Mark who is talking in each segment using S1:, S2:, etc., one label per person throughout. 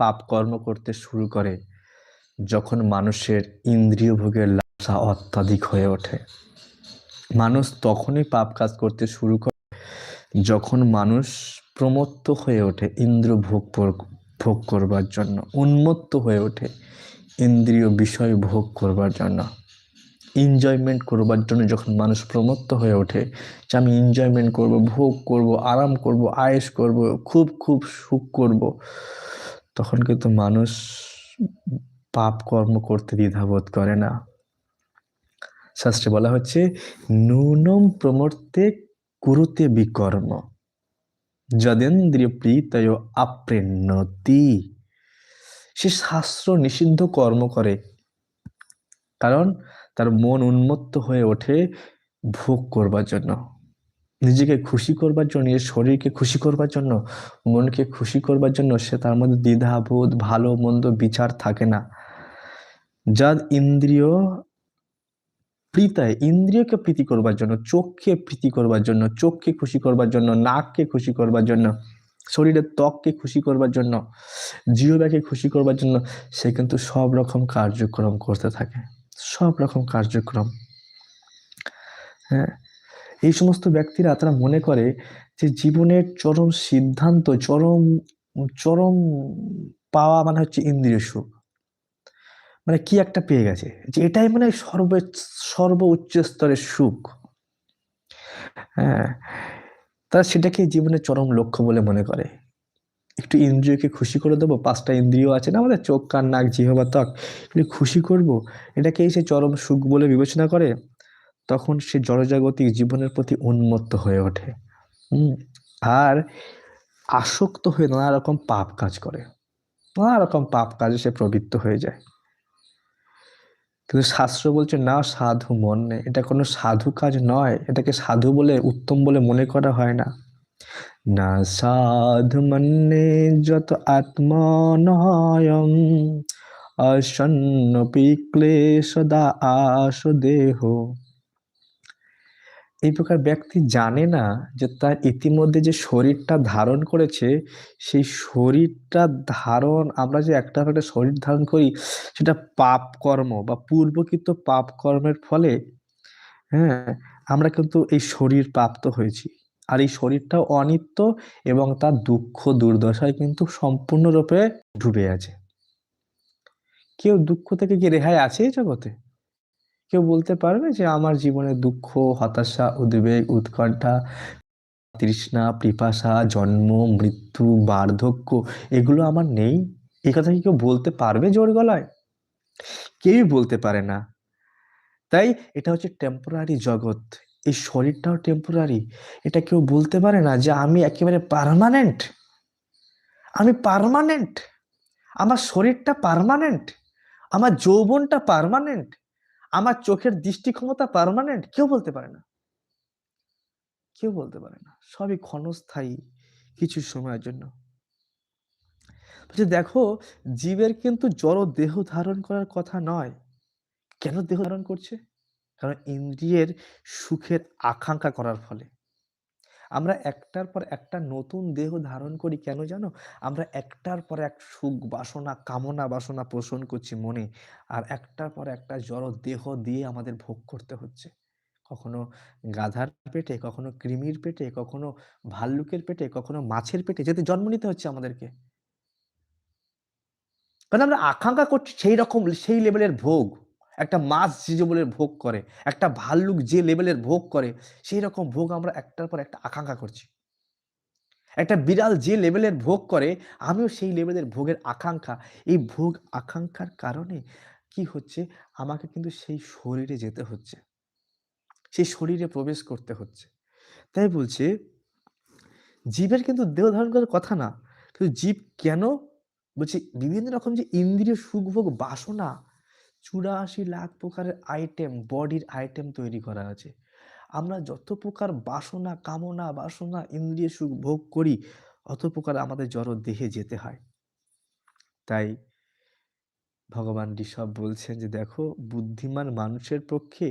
S1: পাপ কর্ম করতে শুরু করে যখন মানুষের ইন্দ্রিয় ভোগের লালসা অত্যাধিক হয়ে ওঠে মানুষ তখনই পাপ কাজ করতে শুরু করে যখন মানুষ প্রমত্ত হয়ে ওঠে ইন্দ্র ভোগ ভোগ করবার জন্য উন্মত্ত হয়ে ওঠে ইন্দ্রিয় বিষয় ভোগ করবার জন্য এনজয়মেন্ট করবার জন্য যখন মানুষ প্রমত্ত হয়ে ওঠে যে আমি এনজয়মেন্ট করব ভোগ করব আরাম করব আয়েস করব খুব খুব সুখ করব তখন কিন্তু মানুষ পাপ কর্ম করতে দ্বিধাবোধ করে না শাস্ত্রে বলা হচ্ছে নূনম প্রমর্তে কুরুতে বিকর্ম যদেন্দ্রিয় প্রীতয় আপ্রেণতি সে শাস্ত্র নিষিদ্ধ কর্ম করে কারণ তার মন উন্মত্ত হয়ে ওঠে ভোগ করবার জন্য নিজেকে খুশি করবার জন্য নিজের শরীরকে খুশি করবার জন্য মনকে খুশি করবার জন্য সে তার মধ্যে দ্বিধাবোধ ভালো মন্দ বিচার থাকে না যা ইন্দ্রিয় প্রীতায় ইন্দ্রিয়কে প্রীতি করবার জন্য চোখকে প্রীতি করবার জন্য চোখকে খুশি করবার জন্য নাককে খুশি করবার জন্য শরীরের ত্বককে খুশি করবার জন্য জিহবাকে খুশি করবার জন্য সে কিন্তু সব রকম কার্যক্রম করতে থাকে সব রকম কার্যক্রম হ্যাঁ এই সমস্ত ব্যক্তিরা তারা মনে করে যে জীবনের চরম সিদ্ধান্ত চরম চরম পাওয়া মানে হচ্ছে ইন্দ্রিয় সুখ মানে কি একটা পেয়ে গেছে যে এটাই মানে সর্ব সর্ব উচ্চ স্তরের সুখ হ্যাঁ তারা সেটাকে জীবনের চরম লক্ষ্য বলে মনে করে একটু ইন্দ্রিয়কে খুশি করে দেবো পাঁচটা ইন্দ্রিয় আছে না আমাদের চোখ কান নাক জিহবা ত্বক খুশি করব এটাকেই সে চরম সুখ বলে বিবেচনা করে তখন সে জড়জাগতিক জীবনের প্রতি উন্মত্ত হয়ে ওঠে আর আসক্ত হয়ে নানা রকম পাপ কাজ করে নানা রকম পাপ কাজে সে প্রবৃত্ত হয়ে যায় কিন্তু শাস্ত্র বলছে না সাধু মন নেই এটা কোনো সাধু কাজ নয় এটাকে সাধু বলে উত্তম বলে মনে করা হয় না না সাধু মনে যত আত্মনয়ম অসন্ন দা আস দেহ এই প্রকার ব্যক্তি জানে না যে তার ইতিমধ্যে যে শরীরটা ধারণ করেছে সেই শরীরটা ধারণ আমরা যে একটা একটা শরীর ধারণ করি সেটা পাপ কর্ম বা পূর্বকৃত পাপ কর্মের ফলে হ্যাঁ আমরা কিন্তু এই শরীর প্রাপ্ত হয়েছি আর এই শরীরটা অনিত্য এবং তার দুঃখ দুর্দশায় কিন্তু সম্পূর্ণরূপে ডুবে আছে কেউ দুঃখ থেকে কি রেহাই আছে এই জগতে কেউ বলতে পারবে যে আমার জীবনে দুঃখ হতাশা উদ্বেগ উৎকণ্ঠা তৃষ্ণা পিপাসা জন্ম মৃত্যু বার্ধক্য এগুলো আমার নেই এ কথা কি কেউ বলতে পারবে জোর গলায় কেউই বলতে পারে না তাই এটা হচ্ছে টেম্পোরারি জগৎ এই শরীরটাও টেম্পোরারি এটা কেউ বলতে পারে না যে আমি একেবারে পারমানেন্ট আমি পারমানেন্ট আমার শরীরটা পারমানেন্ট আমার যৌবনটা পারমানেন্ট আমার চোখের দৃষ্টি ক্ষমতা পারমানেন্ট কেউ বলতে পারে না কেউ বলতে পারে না সবই ক্ষণস্থায়ী কিছু সময়ের জন্য দেখো জীবের কিন্তু জড় দেহ ধারণ করার কথা নয় কেন দেহ ধারণ করছে কারণ ইন্দ্রিয়ের সুখের আকাঙ্ক্ষা করার ফলে আমরা একটার পর একটা নতুন দেহ ধারণ করি কেন জানো আমরা একটার পর এক সুখ বাসনা কামনা বাসনা পোষণ করছি মনে আর একটার পর একটা জড় দেহ দিয়ে আমাদের ভোগ করতে হচ্ছে কখনো গাধার পেটে কখনো কৃমির পেটে কখনো ভাল্লুকের পেটে কখনো মাছের পেটে যেতে জন্ম নিতে হচ্ছে আমাদেরকে কারণ আমরা আকাঙ্ক্ষা করছি সেই রকম সেই লেভেলের ভোগ একটা মাছ যে লেভেলের ভোগ করে একটা ভাল্লুক যে লেভেলের ভোগ করে সেই রকম ভোগ আমরা একটার পর একটা আকাঙ্ক্ষা করছি একটা বিড়াল যে লেভেলের ভোগ করে আমিও সেই লেভেলের ভোগের আকাঙ্ক্ষা এই ভোগ আকাঙ্ক্ষার কারণে কি হচ্ছে আমাকে কিন্তু সেই শরীরে যেতে হচ্ছে সেই শরীরে প্রবেশ করতে হচ্ছে তাই বলছে জীবের কিন্তু দেহ ধারণ করার কথা না কিন্তু জীব কেন বলছে বিভিন্ন রকম যে ইন্দ্রিয় সুখভোগ বাসনা চুরাশি লাখ প্রকারের আইটেম বডির আইটেম তৈরি করা আছে আমরা যত প্রকার বাসনা কামনা বাসনা ইন্দ্রিয় সুখ ভোগ করি অত প্রকার আমাদের জড় দেহে যেতে হয় তাই ভগবান ঋষভ বলছেন যে দেখো বুদ্ধিমান মানুষের পক্ষে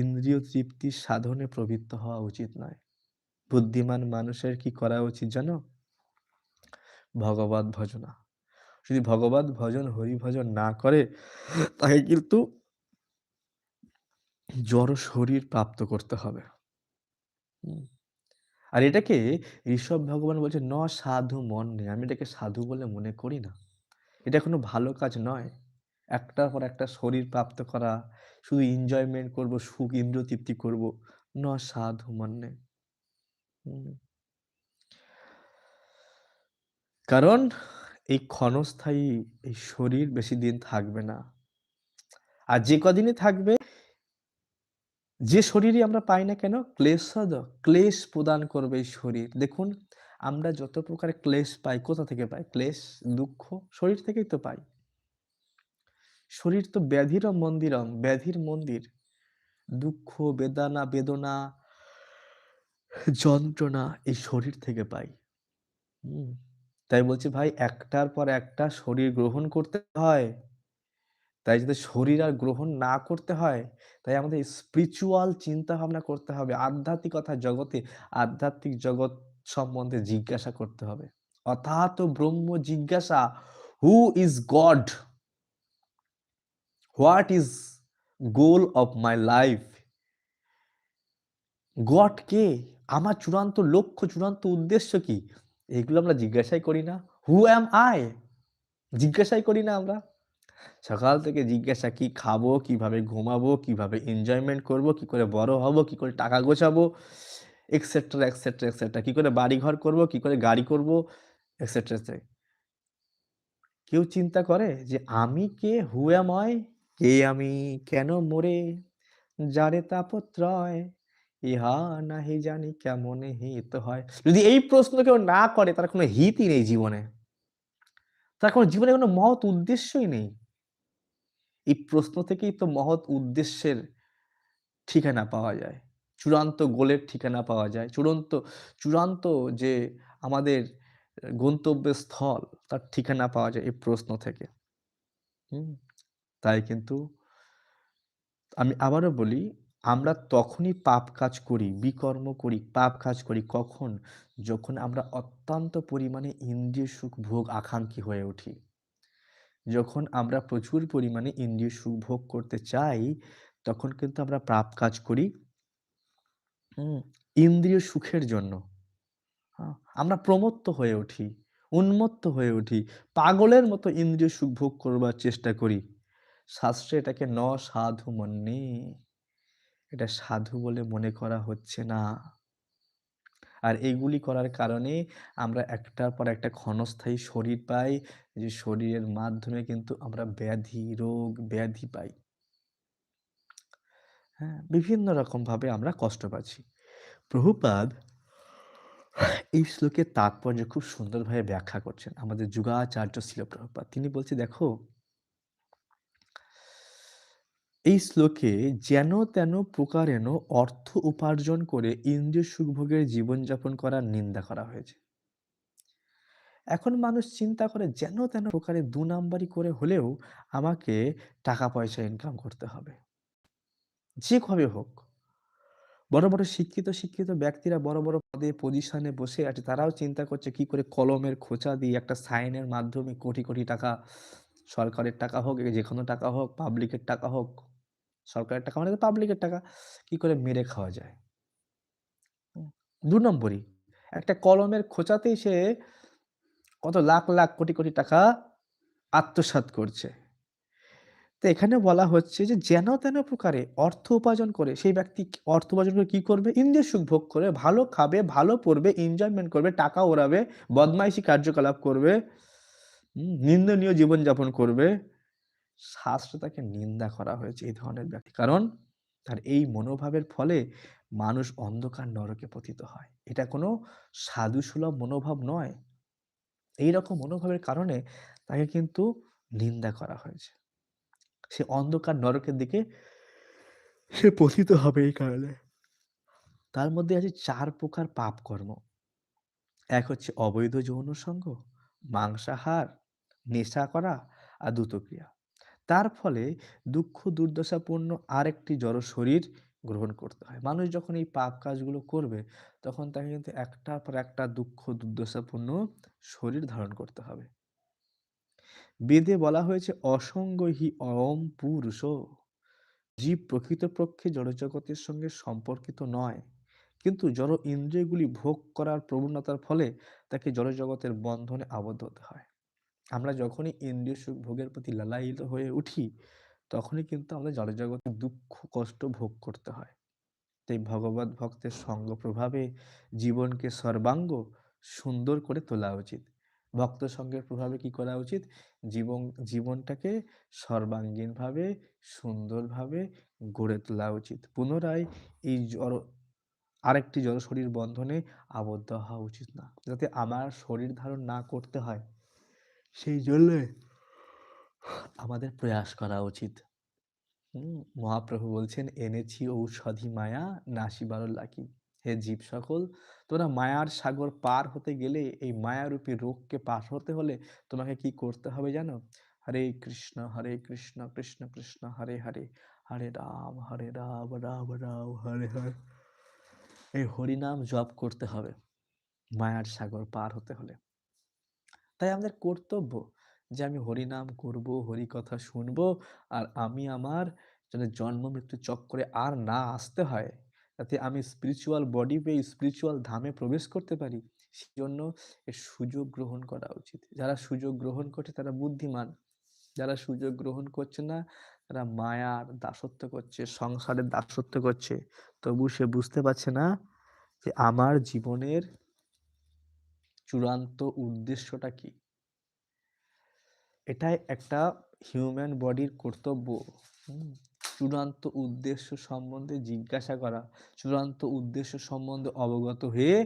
S1: ইন্দ্রিয় তৃপ্তির সাধনে প্রবৃত্ত হওয়া উচিত নয় বুদ্ধিমান মানুষের কি করা উচিত জানো ভগবত ভজনা যদি ভগবত ভজন হরি ভজন না করে তাকে কিন্তু জড় শরীর প্রাপ্ত করতে হবে আর এটাকে ঋষভ ভগবান বলছে ন সাধু মন নেই আমি এটাকে সাধু বলে মনে করি না এটা কোনো ভালো কাজ নয় একটার পর একটা শরীর প্রাপ্ত করা শুধু এনজয়মেন্ট করব সুখ ইন্দ্র তৃপ্তি করব ন সাধু মন নেই কারণ এই ক্ষণস্থায়ী এই শরীর বেশি দিন থাকবে না আর যে কদিনই থাকবে যে শরীরই আমরা পাই না কেন ক্লেশ ক্লেশ প্রদান করবে এই শরীর দেখুন আমরা যত প্রকার ক্লেশ পাই কোথা থেকে পাই ক্লেশ দুঃখ শরীর থেকেই তো পাই শরীর তো ব্যাধির মন্দিরম ব্যাধির মন্দির দুঃখ বেদানা বেদনা যন্ত্রণা এই শরীর থেকে পাই হুম তাই বলছি ভাই একটার পর একটা শরীর গ্রহণ করতে হয় তাই যদি শরীর আর গ্রহণ না করতে হয় তাই আমাদের স্পিরিচুয়াল চিন্তা ভাবনা করতে হবে আধ্যাত্মিকতা জগতে আধ্যাত্মিক জগৎ সম্বন্ধে জিজ্ঞাসা করতে হবে অর্থাৎ ব্রহ্ম জিজ্ঞাসা who is God what is goal of my life God কে আমার চূড়ান্ত লক্ষ্য চূড়ান্ত উদ্দেশ্য কি এগুলো আমরা জিজ্ঞাসাই করি না হু অ্যাম আই জিজ্ঞাসাই করি না আমরা সকাল থেকে জিজ্ঞাসা কি খাবো কিভাবে ঘুমাবো কিভাবে এনজয়মেন্ট করব কি করে বড় হব কি করে টাকা গোছাবো এক্সেট্রা এক্সেট্রা এক্সেট্রা কি করে বাড়ি ঘর করব কি করে গাড়ি করব এক্সেট্রা কেউ চিন্তা করে যে আমি কে হু অ্যাম কে আমি কেন মরে যারে তাপত্রয় ইহা হি জানি কেমন হিত হয় যদি এই প্রশ্ন কেউ না করে তার কোনো হিতই নেই জীবনে তার কোনো জীবনে কোনো মহৎ উদ্দেশ্যই নেই এই প্রশ্ন থেকেই তো মহৎ উদ্দেশ্যের ঠিকানা পাওয়া যায় চূড়ান্ত গোলের ঠিকানা পাওয়া যায় চূড়ান্ত চূড়ান্ত যে আমাদের গন্তব্যস্থল তার ঠিকানা পাওয়া যায় এই প্রশ্ন থেকে তাই কিন্তু আমি আবারও বলি আমরা তখনই পাপ কাজ করি বিকর্ম করি পাপ কাজ করি কখন যখন আমরা অত্যন্ত পরিমাণে ইন্দ্রিয় সুখ ভোগ আকাঙ্ক্ষী হয়ে উঠি যখন আমরা প্রচুর পরিমাণে ইন্দ্রিয় সুখ ভোগ করতে চাই তখন কিন্তু আমরা পাপ কাজ করি ইন্দ্রিয় সুখের জন্য হ্যাঁ, আমরা প্রমত্ত হয়ে উঠি উন্মত্ত হয়ে উঠি পাগলের মতো ইন্দ্রিয় সুখ ভোগ করবার চেষ্টা করি শাস্ত্রে এটাকে ন সাধু মন্নি এটা সাধু বলে মনে করা হচ্ছে না আর এগুলি করার কারণে আমরা একটার পর একটা ক্ষণস্থায়ী শরীর পাই যে শরীরের মাধ্যমে কিন্তু আমরা ব্যাধি রোগ ব্যাধি পাই হ্যাঁ বিভিন্ন রকমভাবে আমরা কষ্ট পাচ্ছি প্রভুপাদ এই শ্লোকের তাৎপর্য খুব সুন্দরভাবে ব্যাখ্যা করছেন আমাদের যুগাচার্য ছিল প্রভুপাদ তিনি বলছে দেখো এই শ্লোকে যেন তেন প্রকার এন অর্থ উপার্জন করে ইন্দ্রিয় সুখভোগের জীবনযাপন করার নিন্দা করা হয়েছে এখন মানুষ চিন্তা করে যেন তেন প্রকারে দু নাম্বারি করে হলেও আমাকে টাকা পয়সা ইনকাম করতে হবে যে কবে হোক বড় বড় শিক্ষিত শিক্ষিত ব্যক্তিরা বড় বড় পদে পজিশনে বসে আছে তারাও চিন্তা করছে কি করে কলমের খোঁচা দিয়ে একটা সাইনের মাধ্যমে কোটি কোটি টাকা সরকারের টাকা হোক যে কোনো টাকা হোক পাবলিকের টাকা হোক সরকারের টাকা মানে পাবলিকের টাকা কি করে মেরে খাওয়া যায় দু নম্বরই একটা কলমের খোঁচাতেই সে কত লাখ লাখ কোটি কোটি টাকা আত্মসাত করছে তো এখানে বলা হচ্ছে যে যেন তেন প্রকারে অর্থ উপার্জন করে সেই ব্যক্তি অর্থ উপার্জন করে কি করবে ইন্দ্রিয় সুখ ভোগ করে ভালো খাবে ভালো পড়বে এনজয়মেন্ট করবে টাকা ওড়াবে বদমাইশি কার্যকলাপ করবে নিন্দনীয় জীবনযাপন করবে শাস্ত্রে তাকে নিন্দা করা হয়েছে এই ধরনের ব্যক্তি কারণ তার এই মনোভাবের ফলে মানুষ অন্ধকার নরকে পতিত হয় এটা কোনো সাধু সুলভ মনোভাব নয় এই রকম মনোভাবের কারণে তাকে কিন্তু নিন্দা করা হয়েছে সে অন্ধকার নরকের দিকে সে পতিত হবে এই কারণে তার মধ্যে আছে চার প্রকার পাপ কর্ম এক হচ্ছে অবৈধ যৌন মাংসাহার নেশা করা আর দ্রুতক্রিয়া তার ফলে দুঃখ দুর্দশাপূর্ণ আরেকটি জড় শরীর গ্রহণ করতে হয় মানুষ যখন এই পাপ কাজগুলো করবে তখন তাকে কিন্তু একটার পর একটা দুঃখ দুর্দশাপূর্ণ শরীর ধারণ করতে হবে বেদে বলা হয়েছে অসঙ্গ হি অম পুরুষ জীব প্রকৃতপক্ষে জড়জগতের সঙ্গে সম্পর্কিত নয় কিন্তু জড় ইন্দ্রিয়গুলি ভোগ করার প্রবণতার ফলে তাকে জড়জগতের বন্ধনে আবদ্ধ হতে হয় আমরা যখনই ইন্দ্রিয় সুখ ভোগের প্রতি লালায়িত হয়ে উঠি তখনই কিন্তু আমাদের জড়জগতে দুঃখ কষ্ট ভোগ করতে হয় তাই ভগবত ভক্তের সঙ্গ প্রভাবে জীবনকে সর্বাঙ্গ সুন্দর করে তোলা উচিত ভক্ত সঙ্গের প্রভাবে কি করা উচিত জীবন জীবনটাকে সর্বাঙ্গীনভাবে সুন্দরভাবে গড়ে তোলা উচিত পুনরায় এই জড় আরেকটি জড় শরীর বন্ধনে আবদ্ধ হওয়া উচিত না যাতে আমার শরীর ধারণ না করতে হয় সেই জন্যে আমাদের প্রয়াস করা উচিত মহাপ্রভু বলছেন এনেছি ঔষধি মায়া নাসিবারল লাকি হে জীব সকল তোমরা মায়ার সাগর পার হতে গেলে এই মায়ারূপী রোগকে পার হতে হলে তোমাকে কি করতে হবে জানো হরে কৃষ্ণ হরে কৃষ্ণ কৃষ্ণ কৃষ্ণ হরে হরে হরে রাম হরে রাম রাম রাম হরে হরে এই হরিনাম জপ করতে হবে মায়ার সাগর পার হতে হলে তাই আমাদের কর্তব্য যে আমি হরিনাম করব হরি কথা শুনব আর আমি আমার যেন জন্ম মৃত্যু চক্করে আর না আসতে হয় যাতে আমি স্পিরিচুয়াল বডি পেয়ে স্পিরিচুয়াল ধামে প্রবেশ করতে পারি সেজন্য এর সুযোগ গ্রহণ করা উচিত যারা সুযোগ গ্রহণ করছে তারা বুদ্ধিমান যারা সুযোগ গ্রহণ করছে না তারা মায়ার দাসত্ব করছে সংসারের দাসত্ব করছে তবু সে বুঝতে পারছে না যে আমার জীবনের চূড়ান্ত উদ্দেশ্যটা কি এটাই একটা হিউম্যান বডির কর্তব্য চূড়ান্ত উদ্দেশ্য সম্বন্ধে জিজ্ঞাসা করা চূড়ান্ত উদ্দেশ্য সম্বন্ধে অবগত হয়ে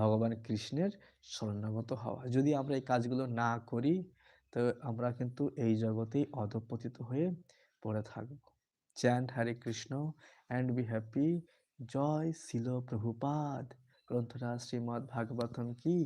S1: ভগবান কৃষ্ণের শরণাগত হওয়া যদি আমরা এই কাজগুলো না করি তো আমরা কিন্তু এই জগতেই অধপতিত হয়ে পড়ে থাকব chant Hare Krishna and be happy জয় শিল প্রভুপাদ গ্রন্থটা শ্রীমদ্ ভাগবতম কি